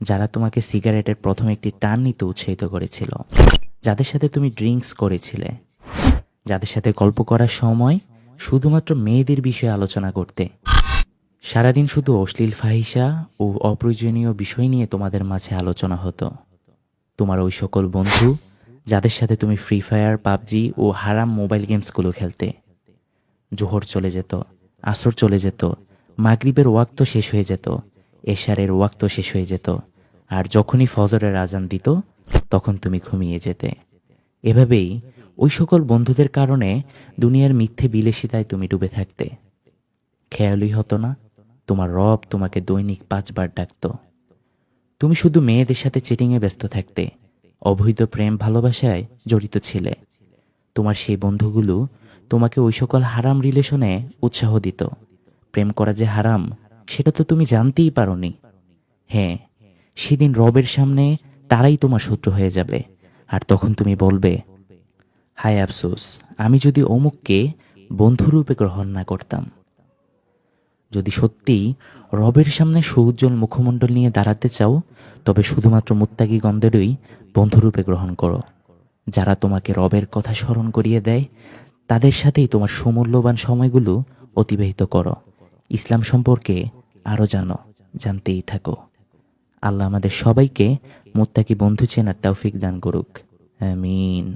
যারা তোমাকে সিগারেটের প্রথম একটি টান নিতে উৎসাহিত করেছিল। যাদের সাথে তুমি ড্রিঙ্কস করেছিলে। যাদের সাথে গল্প করার সময় শুধুমাত্র মেয়েদের বিষয়ে আলোচনা করতে। সারাদিন শুধু অশ্লীল ফাহিসা ও অপ্রয়োজনীয় বিষয় নিয়ে তোমাদের মাঝে আলোচনা হতো। তোমার ওই সকল বন্ধু, যাদের সাথে তুমি ফ্রি ফায়ার পাবজি ও হারাম মোবাইল গেমসগুলো খেলতে। জোহর চলে যেত, আসর চলে যেত, মাগরিবের ওয়াক্ত শেষ হয়ে যেত। এশারের ওয়াক্ত শেষ হয়ে যেত, আর যখনই ফজরের আজান দিত, তখন তুমি ঘুমিয়ে যেতে। এভাবেই ওই সকল বন্ধুদের কারণে দুনিয়ার মিথ্যে বিলাসিতায় তুমি ডুবে থাকতে। খেয়ালই হতো না, তোমার রব তোমাকে দৈনিক পাঁচবার ডাকতো। তুমি শুধু মেয়েদের সাথে চিটিংয়ে ব্যস্ত থাকতে, অবৈধ প্রেম ভালোবাসায় জড়িত ছিলে। তোমার সেই বন্ধুগুলো তোমাকে ওই সকল হারাম রিলেশনে উৎসাহ দিত। প্রেম করা যে হারাম সেটা তো তুমি জানতেই পারোনি। হ্যাঁ সেদিন রবের সামনে তারাই তোমার শত্রু হয়ে যাবে, আর তখন তুমি বলবে, হায় আফসোস, আমি যদি অমুককে বন্ধুরূপে গ্রহণ না করতাম। যদি সত্যি রবের সামনে সৌজ্জ্বল মুখমণ্ডল নিয়ে দাঁড়াতে চাও, তবে শুধুমাত্র মুত্তাকি গন্ধেরই বন্ধুরূপে গ্রহণ করো। যারা তোমাকে রবের কথা স্মরণ করিয়ে দেয়, তাদের সাথেই তোমার সুমূল্যবান সময়গুলো অতিবাহিত করো। ইসলাম সম্পর্কে আরও জানো, জানতেই থাকো। আল্লাহ আমাদের সবাইকে মোত্তাকি বন্ধু চেনার তৌফিক দান করুক। আমিন।